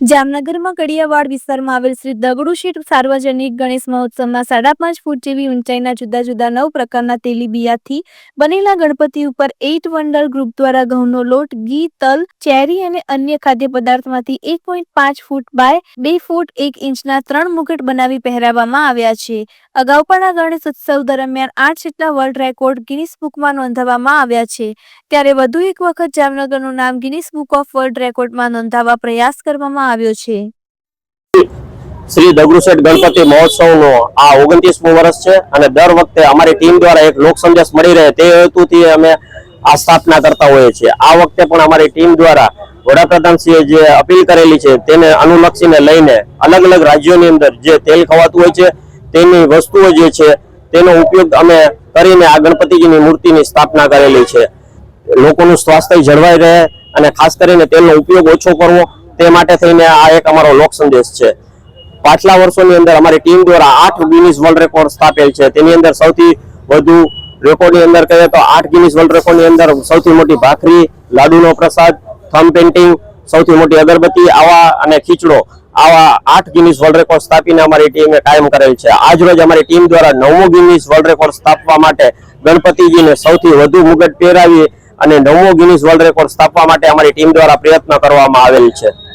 જામનગરમાં કડિયાવાડ વિસ્તારમાં આવેલ શ્રી દગડુશેઠ સાર્વજનિક ગણેશ મહોત્સવમાં સાડા પાંચ ફૂટ જેવી ઊંચાઈના જુદા જુદા નવ પ્રકારના તેલીબિયાથી બનેલા ગણપતિ ઉપર એઇટ વન્ડર ગ્રુપ દ્વારા ઘઉંનો લોટ, ઘી, તલ, ચેરી અને અન્ય ખાદ્ય પદાર્થમાંથી એક પોઈન્ટ પાંચ ફૂટ બાય બે ફૂટ એક ઇંચના ત્રણ મુકટ બનાવી પહેરાવવામાં આવ્યા છે. અગાઉ પણ આ ગણેશ ઉત્સવ દરમિયાન આઠ જેટલા વર્લ્ડ રેકોર્ડ ગિનિસ બુકમાં નોંધાવવામાં આવ્યા છે. ત્યારે વધુ એક વખત જામનગરનું નામ ગિનિસ બુક ઓફ વર્લ્ડ રેકોર્ડમાં નોંધાવવા પ્રયાસ કરવામાં આવ્યો છે. શ્રી દગડુશેઠ ગણપતિ મહોત્સવનો આ ઓગણત્રીસમું વર્ષ છે અને દર વખતે અમારી ટીમ દ્વારા એક લોક સંદેશ મળી રહે તે હેતુથી અમે આ સ્થાપના કરતા હોઈએ છીએ. આ વખતે પણ અમારી ટીમ દ્વારા વડાપ્રધાનશ્રીએ જે અપીલ કરેલી છે તેને અનુલક્ષીને લઈને અલગ અલગ રાજ્યોની અંદર જે તેલ ખવાતું હોય છે તેની વસ્તુઓ જે છે, તેનો ઉપયોગ અમે કરીને આ ગણપતિજીની મૂર્તિની સ્થાપના કરેલી છે. લોકોનું સ્વાસ્થ્ય જળવાઈ રહે અને ખાસ કરીને તેલનો ઉપયોગ ઓછો કરવો, તે માટે થઈને આ એક અમારો લોક સંદેશ છે. પાછલા વર્ષોની અંદર અમારી ટીમ દ્વારા આઠ ગિનિસ વર્લ્ડ રેકોર્ડ સ્થાપેલ છે. તેની અંદર સૌથી વધુ રેકોર્ડની અંદર કહીએ તો આઠ ગિનિસ વર્લ્ડ રેકોર્ડની અંદર સૌથી મોટી ભાખરી, લાડુનો પ્રસાદ, થમ પેઇન્ટિંગ, સૌથી મોટી અગરબત્તી, આવા અને ખીચડો આવા આઠ ગિનિસ વર્લ્ડ રેકોર્ડ સ્થાપીને અમારી ટીમે કાયમ કરેલ છે. આજ રોજ અમારી ટીમ દ્વારા નવમો ગિનિસ વર્લ્ડ રેકોર્ડ સ્થાપવા માટે ગણપતિજીને સૌથી વધુ મુગટ પહેરાવી અને નવમો ગિનિસ વર્લ્ડ રેકોર્ડ સ્થાપવા માટે અમારી ટીમ દ્વારા પ્રયત્ન કરવામાં આવેલ છે.